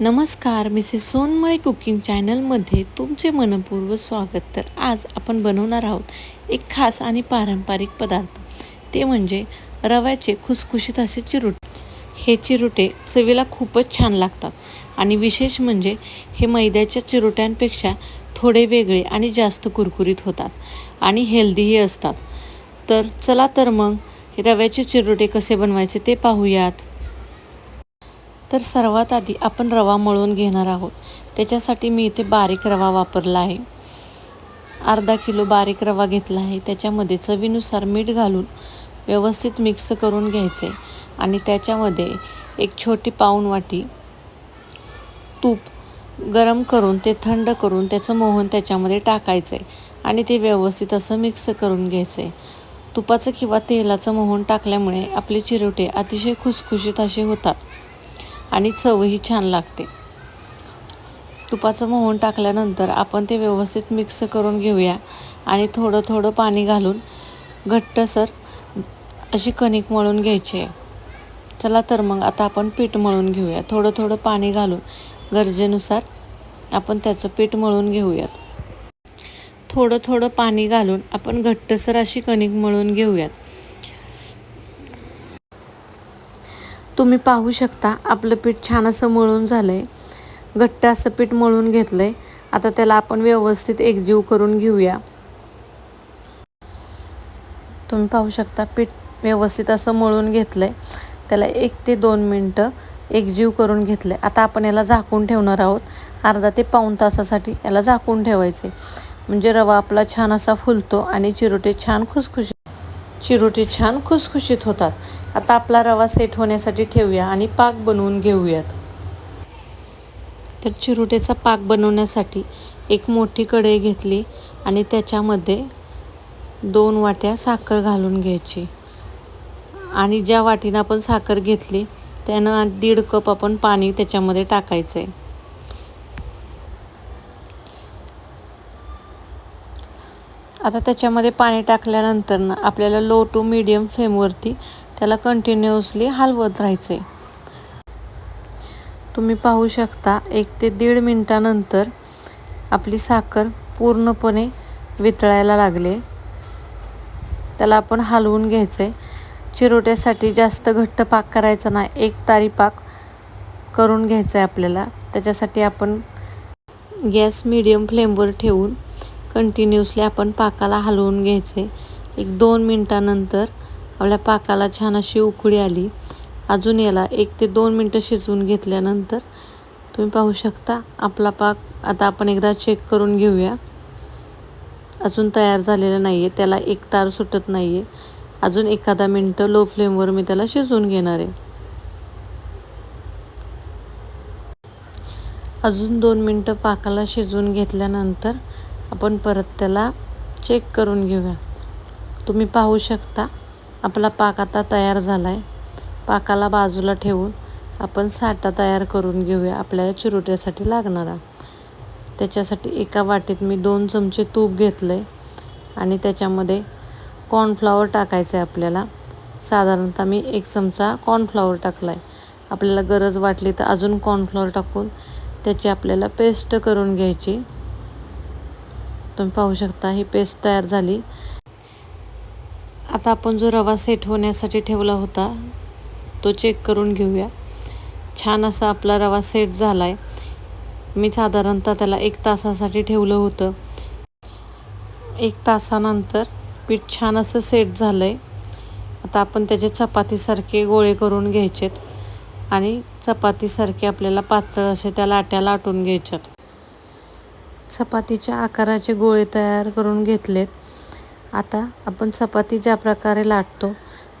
नमस्कार Mrs सोनमळे cooking चॅनलमध्ये तुमचे मनपूर्व स्वागत. तर आज आपण बनवणार आहोत एक खास आणि पारंपरिक पदार्थ. ते म्हणजे रव्याचे खुसखुशीत असे चिरोटे. हे चिरुटे चवीला खूपच छान लागतात आणि विशेष म्हणजे हे मैद्याच्या चिरुट्यांपेक्षा थोडे वेगळे आणि जास्त कुरकुरीत होतात आणि हेल्दीही असतात. तर चला तर मग रव्याचे चिरुटे कसे बनवायचे ते पाहूयात. तर सर्वात आधी आपण रवा मळून घेणार आहोत. त्याच्यासाठी मी इथे बारीक रवा वापरला आहे. अर्धा किलो बारीक रवा घेतला आहे. त्याच्यामध्ये चवीनुसार मीठ घालून व्यवस्थित मिक्स करून घ्यायचे. आणि त्याच्यामध्ये एक छोटी पाऊण वाटी तूप गरम करून ते थंड करून त्याचं मोहन त्याच्यामध्ये टाकायचं आहे आणि ते व्यवस्थित असं मिक्स करून घ्यायचं. आहे तुपाचं किंवा तेलाचं मोहन टाकल्यामुळे आपले चिरोटे अतिशय खुसखुशीत असे होतात. आणि चवही छान लागते. तुपाचं मोहन टाकल्यानंतर आपण ते व्यवस्थित मिक्स करून घेऊया आणि थोडं थोडं पाणी घालून घट्टसर अशी कणिक मळून घ्यायची आहे. चला तर मग आता आपण पीठ मळून घेऊया. थोडं थोडं पाणी घालून गरजेनुसार आपण त्याचं पीठ मळून घेऊयात. थोडं थोडं पाणी घालून आपण घट्टसर अशी कणिक मळून घेऊयात. तुम्ही पाहू शकता आपलं पीठ छान असं मळून झालं आहे घट्ट असं पीठ मळून घेतलं आहे आता त्याला आपण व्यवस्थित एकजीव करून घेऊया. तुम्ही पाहू शकता पीठ व्यवस्थित असं मळून घेतलं आहे त्याला एक ते दोन मिनटं एकजीव करून घेतलं आहे आता आपण याला झाकून ठेवणार आहोत. अर्धा ते पाऊण तासासाठी याला झाकून ठेवायचे म्हणजे रवा आपला छान असा फुलतो आणि चिरोटे छान खुसखुशी चिरोटे छान खुसखुशीत होतात. आता आपला रवा सेट होण्यासाठी ठेवूया आणि पाक बनवून घेऊयात. तर चिरोटेचा पाक बनवण्यासाठी एक मोठी कढई घेतली आणि त्याच्यामध्ये दोन वाट्या साखर घालून घ्यायची. आणि ज्या वाटीनं आपण साखर घेतली त्यानं दीड कप आपण पाणी त्याच्यामध्ये टाकायचं आहे आता त्याच्यामध्ये पाणी टाकल्यानंतर ना आपल्याला लो टू मीडियम फ्लेमवरती त्याला कंटिन्युअसली हलवत राहायचं आहे तुम्ही पाहू शकता एक ते दीड मिनटानंतर आपली साखर पूर्णपणे वितळायला लागले. त्याला आपण हलवून घ्यायचं आहे चिरोट्यासाठी जास्त घट्ट पाक करायचा नाही एक तारी पाक करून घ्यायचा आहे आपल्याला. त्याच्यासाठी आपण गॅस मीडियम फ्लेमवर ठेवून कंटिन्युअसली आपण पाकाला हलवून घ्यायचे. एक दोन मिनटानंतर आपल्या पाकाला छान अशी उकळी आली. अजून याला एक ते दोन मिनटं शिजवून घेतल्यानंतर तुम्ही पाहू शकता आपला पाक आता आपण एकदा चेक करून घेऊया. अजून तयार झालेला नाही आहे त्याला एक तार सुटत नाही आहे अजून एखादा मिनटं लो फ्लेमवर मी त्याला शिजवून घेणार आहे. अजून दोन मिनटं पाकाला शिजवून घेतल्यानंतर आपण परत त्याला चेक करून घेऊया. तुम्ही पाहू शकता आपला पाक आता तयार झाला आहे पाकाला बाजूला ठेवून आपण साठा तयार करून घेऊया आपल्याला चिरोट्यासाठी लागणारा. त्याच्यासाठी एका वाटीत मी दोन चमचे तूप घेतलं आहे आणि त्याच्यामध्ये कॉर्नफ्लॉवर टाकायचं आहे आपल्याला. साधारणतः मी एक चमचा कॉर्नफ्लॉवर टाकला आहे आपल्याला गरज वाटली तर अजून कॉर्नफ्लॉवर टाकून त्याची आपल्याला पेस्ट करून घ्यायची. तुम्ही पाहू शकता ही पेस्ट तयार झाली. आता आपण जो रवा सेट होण्यासाठी ठेवला होता तो चेक करून घेऊया. छान असा आपला रवा सेट झाला आहे मी साधारणतः त्याला एक तासासाठी ठेवलं होतं. एक तासानंतर पीठ छान असं सेट झालं आहे आता आपण त्याचे चपातीसारखे गोळे करून घ्यायचेत आणि चपातीसारखे आपल्याला पातळ असे त्या लाट्या लाटून घ्यायच्यात. चपातीच्या आकाराचे गोळे तयार करून घेतलेत. आता आपण चपाती ज्या प्रकारे लाटतो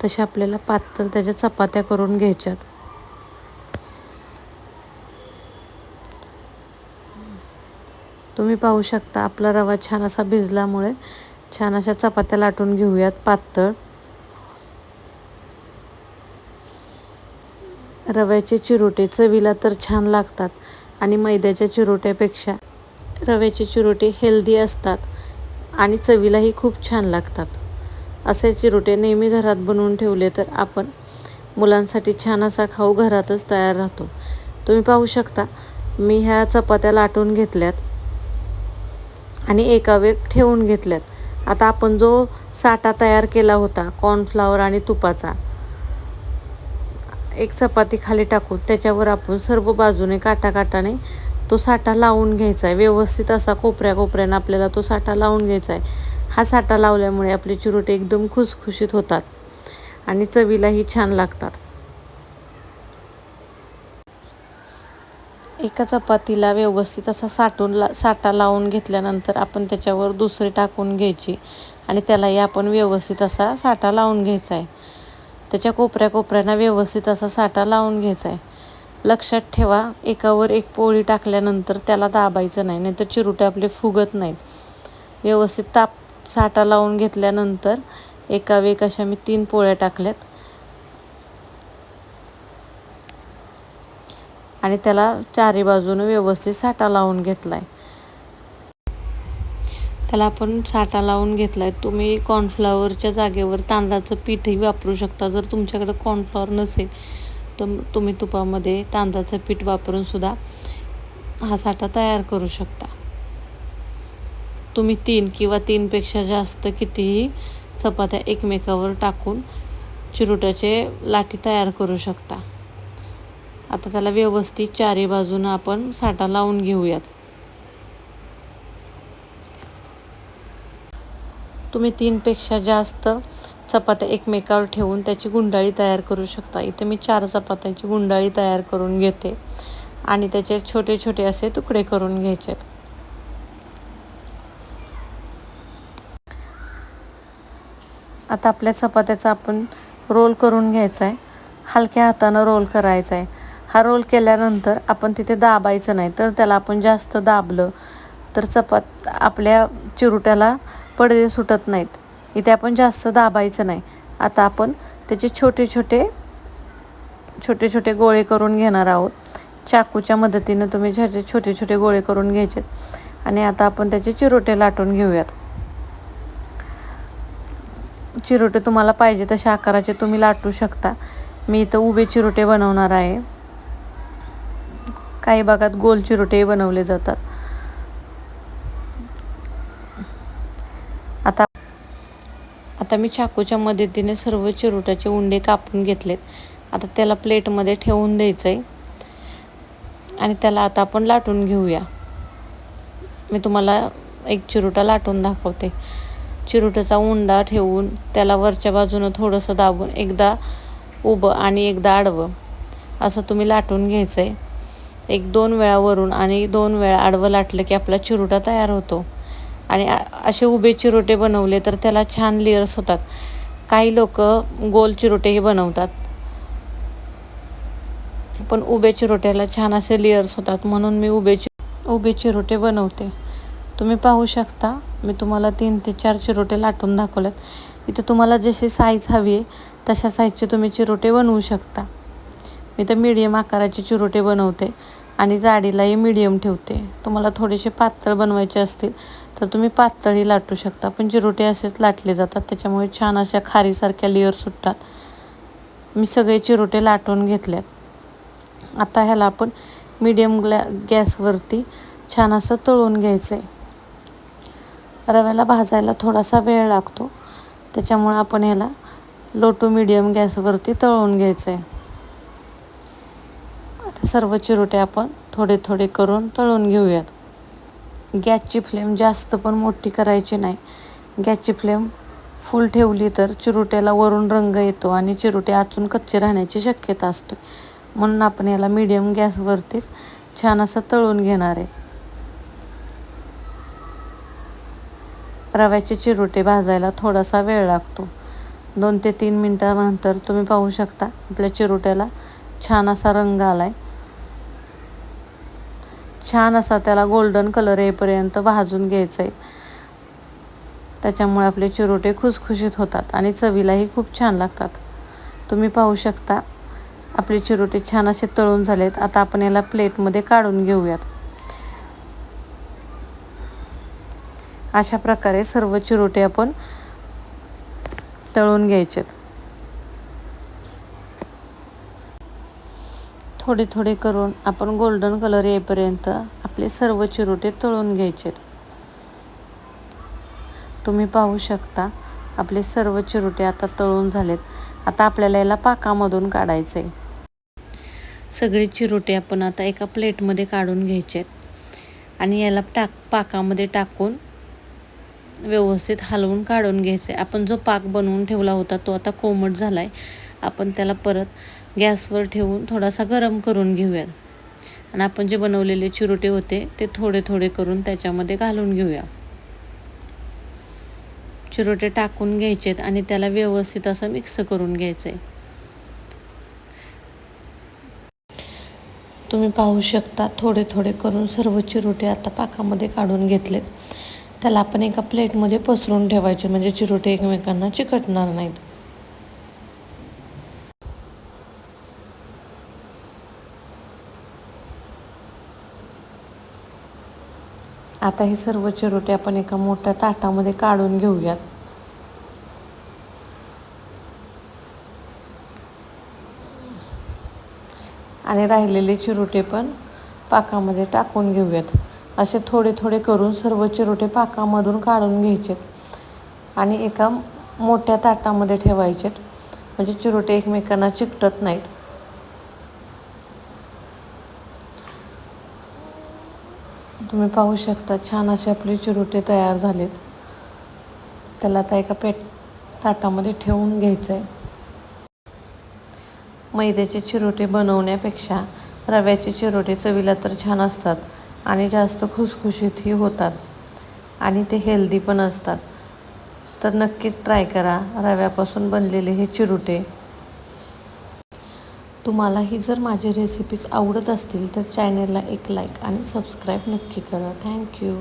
तशा आपल्याला पातळ त्याच्या चपात्या करून घ्यायच्यात. तुम्ही पाहू शकता आपला रवा छान असा भिजल्यामुळे छान अशा चपात्या लाटून घेऊयात पातळ. रव्याचे चिरोटे चवीला तर छान लागतात आणि मैद्याच्या चिरोट्यापेक्षा रव्याचे चिरोटे हेल्दी असतात आणि चवीलाही खूप छान लागतात. असे चिरोटे नेहमी घरात बनवून ठेवले तर आपण मुलांसाठी छान असा खाऊ घरातच तयार राहतो. तुम्ही पाहू शकता मी ह्या चपात्या लाटून घेतल्यात आणि एका वेळ ठेवून घेतल्यात. आता आपण जो साठा तयार केला होता कॉर्नफ्लावर आणि तुपाचा एक चपाती खाली टाकून त्याच्यावर आपण सर्व बाजूने काटाकाटाने तो साठा लावून घ्यायचा आहे. व्यवस्थित असा कोपऱ्या कोपऱ्यानं आपल्याला तो साठा लावून घ्यायचा आहे. हा साठा लावल्यामुळे आपले चिरोटे एकदम खुसखुशीत होतात आणि चवीलाही छान लागतात. एका चपातीला व्यवस्थित असा साठून ला साठा लावून घेतल्यानंतर आपण त्याच्यावर दुसरी टाकून घ्यायची आणि त्यालाही आपण व्यवस्थित असा साठा लावून घ्यायचा आहे. त्याच्या कोपऱ्या कोपऱ्यांना व्यवस्थित असा साठा लावून घ्यायचा आहे. लक्षात ठेवा एकावर एक पोळी टाकल्यानंतर त्याला दाबायचं नाही नाहीतर चिरुटे आपले फुगत नाहीत. व्यवस्थित ताप साठा लावून घेतल्यानंतर एका वेग अशा मी तीन पोळ्या टाकल्यात. आणि त्याला चारी बाजूने व्यवस्थित साठा लावून घेतला आहे त्याला आपण साठा लावून घेतला आहे तुम्ही कॉर्नफ्लॉवरच्या जागेवर तांदळाचं पीठही वापरू शकता. जर तुमच्याकडे कॉर्नफ्लॉवर नसेल तर तुम्ही तुपामध्ये तांदळाचं पीठ वापरून सुद्धा हा साठा तयार करू शकता. तुम्ही तीन किंवा तीनपेक्षा जास्त कितीही चपात्या एकमेकावर टाकून चिरोट्याचे लाठी तयार करू शकता. आता त्याला व्यवस्थित चारी बाजूनं आपण साठा लावून घेऊयात. तुम्ही तीनपेक्षा जास्त चपात्या एकमेकावर ठेवून त्याची गुंडाळी तयार करू शकता. इथे मी चार चपात्याची गुंडाळी तयार करून घेते आणि त्याचे छोटे छोटे असे तुकडे करून घ्यायचे. आता आपल्या चपात्याचा आपण रोल करून घ्यायचा आहे हलक्या हातानं रोल करायचा आहे हा रोल केल्यानंतर आपण तिथे दाबायचं नाही तर त्याला आपण जास्त दाबलं तर चपात आपल्या चिरुट्याला पडदे सुटत नाहीत. इथे आपण जास्त दाबायचं नाही. आता आपण त्याचे छोटे छोटे छोटे छोटे गोळे करून घेणार आहोत. चाकूच्या मदतीनं तुम्ही ह्याचे छोटे छोटे गोळे करून घ्यायचे. आणि आता आपण त्याचे चिरोटे लाटून घेऊयात. चिरोटे तुम्हाला पाहिजे तशा आकाराचे तुम्ही लाटू शकता. मी इथं उभे चिरोटे बनवणार आहे. काही भागात गोल चिरोटेही बनवले जातात आता आता मी चाकूच्या मदतीने सर्व चिरोट्याचे उंडे कापून घेतलेत. आता त्याला प्लेटमध्ये ठेवून द्यायचं आहे आणि त्याला आता आपण लाटून घेऊया. मी तुम्हाला एक चिरोटा लाटून दाखवते. चिरोट्याचा उंडा ठेवून त्याला वरच्या बाजूनं थोडंसं दाबून एकदा उभं आणि एकदा आडवं. असं तुम्ही लाटून घ्यायचं आहे एक दोन वेळा वरून आणि दोन वेळा आडवं लाटलं की आपला चिरोटा तयार होतो. आणि असे उभे चिरोटे बनवले तर त्याला छान लेअर्स होतात. काही लोक गोल चिरोटेही बनवतात. पण उभे चिरोट्याला छान असे लेअर्स होतात म्हणून मी उभे चि उभे चिरोटे बनवते. तुम्ही पाहू शकता मी तुम्हाला तीन ते चार चिरोटे लाटून दाखवलेत. इथे तुम्हाला जशी साईज हवी आहे तशा साईजचे तुम्ही चिरोटे बनवू शकता. मी तर मीडियम आकाराचे चिरोटे बनवते आणि जाडीलाही मीडियम ठेवते. तुम्हाला थोडेसे पातळ बनवायचे असतील तर तुम्ही पातळी लाटू शकता पण चिरोटे असेच लाटले जातात. त्याच्यामुळे छान अशा खारीसारख्या लेअर सुटतात. मी सगळे चिरोटे लाटून घेतल्यात. आता ह्याला आपण मीडियम ग्लॅ गॅसवरती छान असं तळून घ्यायचं आहे रव्याला भाजायला थोडासा वेळ लागतो. त्याच्यामुळं आपण ह्याला लो टू मिडियम गॅसवरती तळून घ्यायचं आहे आता सर्व चिरोटे आपण थोडे थोडे करून तळून घेऊयात. गॅसची फ्लेम जास्त पण मोठी करायची नाही. गॅसची फ्लेम फुल ठेवली तर चिरोट्याला वरून रंग येतो आणि चिरोटे आचून कच्चे राहण्याची शक्यता असते. म्हणून आपण याला मिडियम गॅसवरतीच छान असं तळून घेणार आहे. रव्याचे चिरोटे भाजायला थोडासा वेळ लागतो. दोन ते तीन मिनटानंतर तुम्ही पाहू शकता आपल्या चिरोट्याला छान असा रंग आला आहे छान असा त्याला गोल्डन कलर येईपर्यंत भाजून घ्यायचं आहे त्याच्यामुळे आपले चिरोटे खुसखुशीत होतात आणि चवीलाही खूप छान लागतात. तुम्ही पाहू शकता आपले चिरोटे छान असे तळून झालेत. आता आपण याला प्लेटमध्ये काढून घेऊयात. अशा प्रकारे सर्व चिरोटे आपण तळून घ्यायचेत. थोडे थोडे करून आपण गोल्डन कलर येईपर्यंत आपले सर्व चिरोटे तळून घ्यायचे. तुम्ही पाहू शकता आपले सर्व चिरोटे आता तळून झालेत. आता आपल्याला याला पाकामधून काढायचं आहे सगळे चिरोटे आपण आता एका प्लेटमध्ये काढून घ्यायचे आहेत. आणि याला टाक पाकामध्ये टाकून व्यवस्थित हलवून काढून घ्यायचे आपण जो पाक बनवून ठेवला होता तो आता कोमट झाला आहे आपण त्याला परत गॅसवर ठेवून थोडासा गरम करून घेऊयात. आणि आपण जे बनवलेले चिरोटे होते ते थोडे थोडे करून त्याच्यामध्ये घालून घेऊया. चिरोटे टाकून घ्यायचेत आणि त्याला व्यवस्थित असं मिक्स करून घ्यायचं आहे तुम्ही पाहू शकता थोडे थोडे करून सर्व चिरोटे आता पाकामध्ये काढून घेतलेत. त्याला आपण एका प्लेटमध्ये पसरून ठेवायचे म्हणजे चिरोटे एकमेकांना चिकटणार नाहीत. आता हे सर्व चिरोटे आपण एका मोठ्या ताटामध्ये काढून घेऊयात. आणि राहिलेले चिरोटे पण पाकामध्ये टाकून घेऊयात. असे थोडे थोडे करून सर्व चिरोटे पाकामधून काढून घ्यायचे आणि एका मोठ्या ताटामध्ये ठेवायचेत. म्हणजे चिरोटे एकमेकांना चिकटत नाहीत. तुम्ही पाहू शकता छान असे आपले चिरोटे तयार झालेत. त्याला आता एका पेट ताटामध्ये ठेवून घ्यायचं आहे मैद्याचे चिरोटे बनवण्यापेक्षा रव्याचे चिरोटे चवीला तर छान असतात आणि जास्त खुसखुशीतही होतात आणि ते हेल्दी पण असतात. तर नक्कीच ट्राय करा रव्यापासून बनलेले हे चिरोटे. तुम्हाला ही जर माझी रेसिपीज आवडत असतील तर चॅनलला एक लाईक आणि सबस्क्राईब नक्की करा. थँक्यू